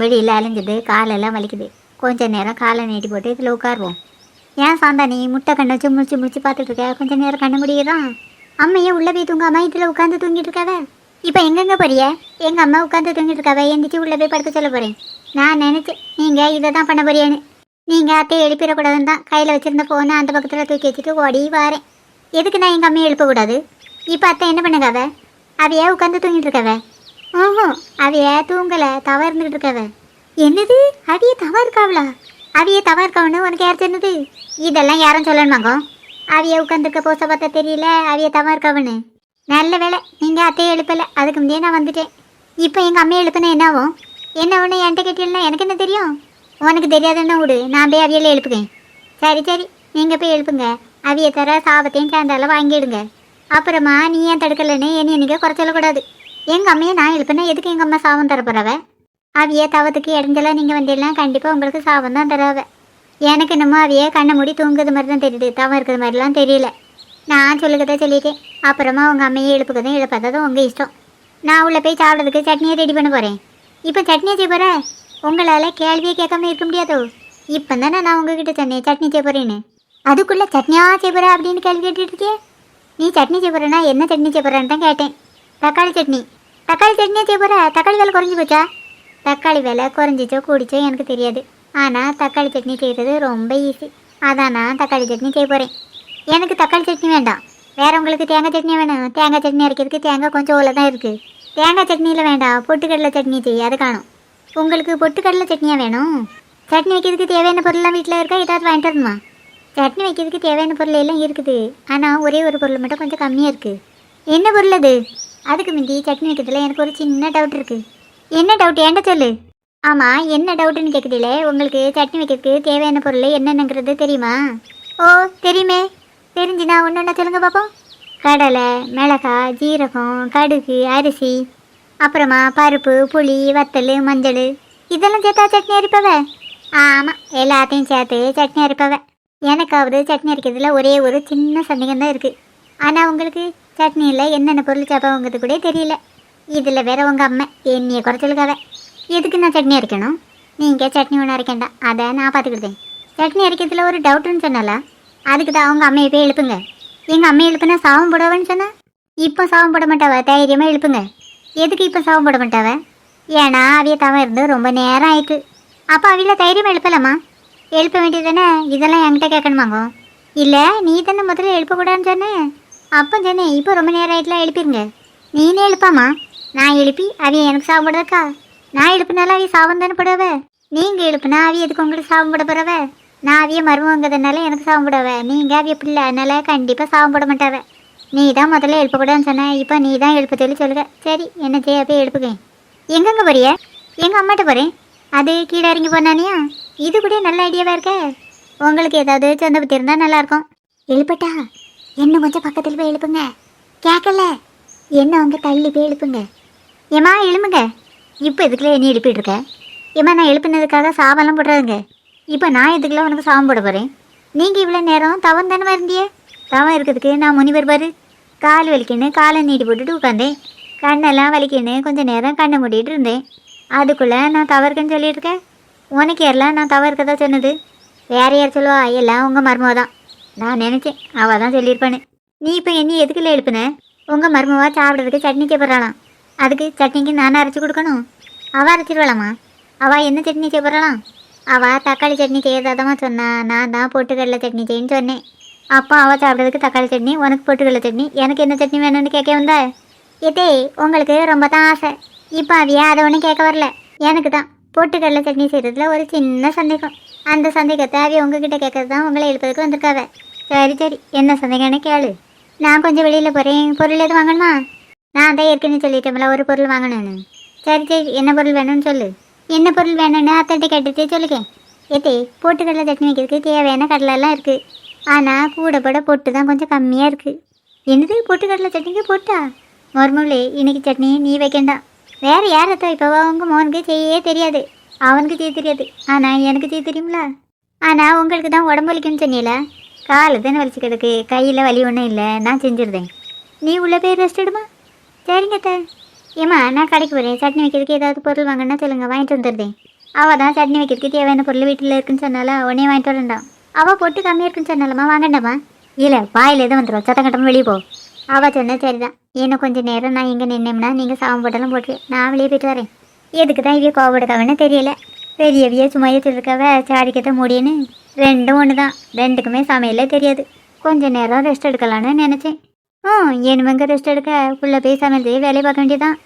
வெளியில் அலைஞ்சது காலெல்லாம் வலிக்குது. கொஞ்ச நேரம் காலை நீட்டி போட்டு இதில் உட்காருவோம். ஏன் சாந்தா நீ முட்டை கண்ணை வச்சு முழிச்சு முழிச்சு பார்த்துட்டு இருக்க? கொஞ்ச நேரம் கண்ணு முடியுதான் அம்மையே உள்ளே போய் தூங்காம இதில் உட்காந்து தூங்கிட்டு இருக்காவ? இப்போ எங்கெங்க போறிய? எங்கள் அம்மா உட்காந்து தூங்கிட்டு இருக்காவ? எந்திரிச்சு உள்ளே போய் படுக்க சொல்ல போகிறேன் நான் நினச்சேன் நீங்கள் இதை தான் பண்ண போறியேன்னு. நீங்கள் அத்தையை எழுப்பிடக்கூடாதுன்னு தான் கையில் வச்சிருந்த ஃபோனை அந்த பக்கத்தில் தூக்கி வச்சுட்டு ஓடி வாரேன். எதுக்கு நான் எங்கள் அம்மையை எழுப்பக்கூடாது? இப்போ அத்தை என்ன பண்ணுங்க அதையே உட்காந்து தூங்கிட்டு இருக்கவ? ஓஹோ அவைய தூங்கலை தவ இருந்துகிட்டு இருக்கவ என்னது? அவிய தவ இருக்காவளா அவிய தவ இருக்காவன்னு உனக்கு யார் சொன்னது? இதெல்லாம் யாரும் சொல்லணுமாங்கோ? அவைய உட்காந்துருக்க போச பார்த்தா தெரியல அவையே தவ இருக்காவன்னு நல்ல வேலை நீங்கள் அத்தையை எழுப்பலை. அதுக்கு முந்தையே நான் வந்துட்டேன். இப்போ எங்கள் அம்மையை எழுப்புனா என்னாவும் என்ன ஒன்று என்கிட்ட கேட்டீங்கன்னா எனக்கு என்ன தெரியும்? உனக்கு தெரியாதுன்னா விடு நான் போய் அவியல எழுப்புக்கேன் சரி சரி நீங்கள் போய் எழுப்புங்க. அவிய தர சாபத்தையும் சேர்ந்தால வாங்கிடுங்க. அப்புறமா நீ ஏன் தடுக்கலைன்னு என்னை நீங்கள் குறைச்சலக்கூடாது எங்கள் அம்மையை நான் எழுப்பினா எதுக்கு எங்கள் அம்மா சாபம் தர போகிறவ அவையே தவத்துக்கு இடஞ்செல்லாம் நீங்கள் வந்தீங்கன்னா கண்டிப்பாக உங்களுக்கு சாபம் தான் தரவ எனக்கு என்னமோ அவையே கண்ணை மூடி தூங்குது மாதிரி தான் தெரியுது தவம் இருக்கிற மாதிரிலாம் தெரியல. நான் சொல்லுக்கதான் சொல்லிட்டேன். அப்புறமா உங்கள் அம்மையை எழுப்புக்கதும் எழுப்பாததும் உங்கள் இஷ்டம். நான் உள்ளே போய் சாப்பிட்றதுக்கு சட்னியை ரெடி பண்ண போகிறேன் இப்போ சட்னியை செய்ய போகிற உங்களால் கேள்வியை கேட்காம இருக்க முடியாதோ? இப்போ தானே நான் உங்ககிட்ட சொன்னேன் சட்னி செய்ய போகிறேன்னு அதுக்குள்ளே சட்னியா செய்ய போகிற அப்படின்னு கேள்வி கேட்டுட்டு இருக்கியே? நீ சட்னி செய்ய போகிறேன்னா என்ன சட்னி செய்ய போகிறேன்னு தான் கேட்டேன். தக்காளி சட்னி. தக்காளி சட்னியா செய்ய போகிற தக்காளி விலை குறைஞ்சி போச்சா? தக்காளி விலை குறைஞ்சிச்சோ கூடிச்சோ எனக்கு தெரியாது. ஆனால் தக்காளி சட்னி செய்கிறது ரொம்ப ஈஸி அதான் நான் தக்காளி சட்னி செய்ய போகிறேன் எனக்கு தக்காளி சட்னி வேண்டாம். வேறு உங்களுக்கு தேங்காய் சட்னி வேணும். தேங்காய் சட்னி அரைக்கிறதுக்கு தேங்காய் கொஞ்சம் உள்ள தான் இருக்குது தேங்காய் சட்னியில் வேண்டாம். பொட்டுக்கடலை சட்னி செய்ய அது காணும். உங்களுக்கு பொட்டுக்கடலை சட்னியாக வேணும்? சட்னி வைக்கிறதுக்கு தேவையான பொருள்லாம் வீட்டில் இருக்கா? ஏதாவது வாங்கிட்டு வரணுமா? சட்னி வைக்கிறதுக்கு தேவையான பொருள் எல்லாம் இருக்குது. ஆனால் ஒரே ஒரு பொருள் மட்டும் கொஞ்சம் கம்மியாக இருக்குது என்ன பொருள் அது? அதுக்கு முந்தி சட்னி வைக்கிறதுல எனக்கு ஒரு சின்ன டவுட் இருக்குது என்ன டவுட் ஏன்ட சொல்லு. ஆமாம் என்ன டவுட்டுன்னு கேட்குறீங்களே உங்களுக்கு சட்னி வைக்கிறதுக்கு தேவையான பொருள் என்னென்னங்கிறது தெரியுமா? ஓ தெரியுமே. தெரிஞ்சுனா ஒன்று ஒன்றா சொல்லுங்க பார்ப்போம் கடலை மிளகாய் ஜீரகம் கடுகு அரிசி அப்புறமா பருப்பு புளி வத்தல் மஞ்சள். இதெல்லாம் சேர்த்தா சட்னி அரைப்பவ? ஆமாம் எல்லாத்தையும் சேர்த்து சட்னி அரைப்பவ. எனக்காவது சட்னி அரைக்கிறதுல ஒரே ஒரு சின்ன சந்தேகம் தான் இருக்குது ஆனால் உங்களுக்கு சட்னியில் என்னென்ன பொருள் சேர்ப்பவங்கிறது கூட தெரியல. இதில் வேற உங்கள் அம்மா என்னைய குறைச்சலுக்காவ எதுக்கு நான் சட்னி அரைக்கணும்? நீங்கள் சட்னி ஒன்று அரைக்கண்டா அதை நான் பார்த்துக்கிட்டேன் சட்னி அரைக்கிறதுல ஒரு டவுட்டுன்னு சொன்னாலா அதுக்கு தான் அவங்க அம்மையை போய் எழுப்புங்க. எங்கள் அம்மையை எழுப்புனா சாவம் போடவன்னு சொன்னா? இப்போ சாவம் போட மாட்டாவ? தைரியமாக எழுப்புங்க. எதுக்கு இப்போ சாவம் போட மாட்டாவ? ஏன்னா அவிய தவம் இருந்து ரொம்ப நேரம் ஆயிட்டு. அப்போ அவில தைரியமாக எழுப்பலாமா? எழுப்ப வேண்டியது தானே? இதெல்லாம் என்கிட்ட கேட்கணுமாங்கோ? இல்லை நீ தானே முதல்ல எழுப்பக்கூடாதுன்னு சொன்னேன் அப்போ தானே இப்போ ரொம்ப நேரம் ஆகிட்டுலாம் எழுப்பிருங்க. நீனே எழுப்பாமா நான் எழுப்பி அவிய எனக்கு சாப்பிடுறக்கா நான் எழுப்பினாலும் அவிய சாபம் தானே போடுவ நீங்கள் எழுப்புனா அவிய எதுக்கு உங்களுக்கு சாபம் போட போகிறவ நான் அவிய மருமங்கிறதுனால எனக்கு சாபம் போடுவ நீங்கள் அவிய பிள்ளை அதனால கண்டிப்பாக சாபம் போட மாட்டாவ. நீ தான் முதல்ல எழுப்பக்கூடாதுன்னு சொன்ன இப்போ நீ தான் எழுப்ப சொல்லி சொல்லுங்க சரி என்ன செய்ய அப்படியே எழுப்புங்க எங்கெங்கே போறிய? எங்கள் அம்மாட்ட போகிறேன் அது கீழே இறங்கி போனானியா? இது கூட நல்ல ஐடியாவாக இருக்க. உங்களுக்கு ஏதாவது சொந்த பற்றி இருந்தால் நல்லாயிருக்கும் எழுப்பட்டா? இன்னும் கொஞ்சம் பக்கத்தில் போய் எழுப்புங்க. கேட்கல என்ன அவங்க தள்ளி போய் எழுப்புங்க. ஏம்மா எழுப்புங்க இப்போ இதுக்குள்ள என்ன எழுப்பிட்டு இருக்க? ஏம்மா நான் எழுப்பினதுக்காக சாபம்லாம் போடுறாதுங்க இப்போ நான் இதுக்குள்ள உனக்கு சாபம் போட போகிறேன் நீங்கள் இவ்வளோ நேரம் தவம் தானே இருந்தியே தவம் இருக்கிறதுக்கு நான் முனிவர் பாரு. கால் வலிக்கணும் காலை நீட்டி போட்டுட்டு உட்காந்தேன் கண்ணெல்லாம் வலிக்கணும் கொஞ்சம் நேரம் கண்ணை மூடிட்டு இருந்தேன். அதுக்குள்ளே நான் தவறு இருக்கேன்னு சொல்லியிருக்கேன் உனக்கு யாரெல்லாம் நான் தவறு இருக்கதா சொன்னது? வேற யார் சொல்லுவா? எல்லாம் உங்கள் மர்மம் தான். நான் நினச்சேன். அவள் தான் சொல்லியிருப்பானு நீ இப்போ என்ன எதுக்குள்ள எழுப்புன? உங்கள் மருமவா சாப்பிட்றதுக்கு சட்னி செய்யப்படுறாளாம் அதுக்கு சட்னிக்கு நானே அரைச்சி கொடுக்கணும். அவள் அரைச்சிடுவாளாம்மா அவள் என்ன சட்னி செய்யப்படுறாளாம் அவள் தக்காளி சட்னி செய்யறதாதமா சொன்னா நான் தான் பொட்டுக்கடலை சட்னி செய்யன்னு சொன்னேன். அப்போ அவள் சாப்பிட்றதுக்கு தக்காளி சட்னி உனக்கு பொட்டுக்கடலை சட்னி எனக்கு என்ன சட்னி வேணும்னு கேட்க வந்தா? இதே உங்களுக்கு ரொம்ப தான் ஆசை. இப்போ அவியா அதை ஒன்றும் கேட்க வரல. எனக்கு தான். பொட்டுக்கடலை சட்னி செய்கிறதுல ஒரு சின்ன சந்தேகம். அந்த சந்தேகத்தை அவைய உங்ககிட்ட கேட்கறது தான் உங்களை எழுப்பதுக்கு வந்திருக்காவே. சரி சரி. என்ன சந்தேகம்னு கேளு. நான் கொஞ்சம் வெளியில் போகிறேன் பொருள் எதுவும் வாங்கணுமா? நான் தான் ஏற்கனவே சொல்லிட்டேன்ல ஒரு பொருள் வாங்கணும்னு. சரி சரி. என்ன பொருள் வேணும்னு சொல்லு. என்ன பொருள் வேணும்னு அத்தட்ட கேட்டுட்டு சொல்லுங்க. ஏத்தே பொட்டுக்கடலை சட்னி வைக்கிறதுக்கு தேவையான கடலெல்லாம் இருக்குது ஆனால் கூட போட பொட்டு தான் கொஞ்சம் கம்மியாக இருக்குது என்னது பொட்டுக்கடலை சட்னிக்கு பொட்டா? மருமகளே இன்னைக்கு சட்னி நீ வைக்கண்டாம் வேறு யார் அத்தா இப்போ அவங்க மோனுக்கு செய்யவே தெரியாது. அவனுக்கு செய்ய தெரியாது. ஆனால் எனக்கு செய்ய தெரியுங்களா ஆனால் உங்களுக்கு தான் உடம்பு வலிக்குன்னு சொன்னீங்களா காலை தானே வலிச்சு கிடக்கு கையில் வலி ஒன்றும் இல்லை. நான் செஞ்சிருந்தேன் நீ உள்ளே போய் ரெஸ்ட் எடுமா? சரிங்க அத்தை. ஏம்மா நான் கடைக்கு போகிறேன் சட்னி வைக்கிறதுக்கு ஏதாவது பொருள் வாங்கினா சொல்லுங்க. வாங்கிட்டு வந்துடுறேன். அவள் தான் சட்னி வைக்கிறதுக்கு தேவையான பொருள் வீட்டில் இருக்குன்னு சொன்னால உடனே வாங்கிட்டு வரண்டாம் அவள் போட்டு கம்மியாக இருக்குன்னு சொன்னாலம்மா வாங்கண்டாமா இல்லை வாயில் எதுவும் வந்துடும் சத்தம் கட்டமாக வெளியே போ. அவள் சொன்னால் சரிதான். இன்னும் கொஞ்சம் நேரம் நான் இங்கே நின்னேம்னா நீங்கள் சாவம் போட்டாலும் போட்டு நான் வெளியே போயிட்டு வரேன். எதுக்கு தான் இவைய கோவப்படுக்காவன்னு தெரியல. பெரியவிய சும்மா இருக்காவ சாடிக்கத்த முடியுன்னு. ரெண்டும் ஒன்று தான் ரெண்டுக்குமே சமையலே தெரியாது. கொஞ்ச நேரம் ரெஸ்ட் எடுக்கலான்னு நினச்சேன். ஆ இனிமேங்க ரெஸ்ட் எடுக்க? உள்ளே போய் சமையல் செய்ய வேலையை பார்க்க வேண்டியதான்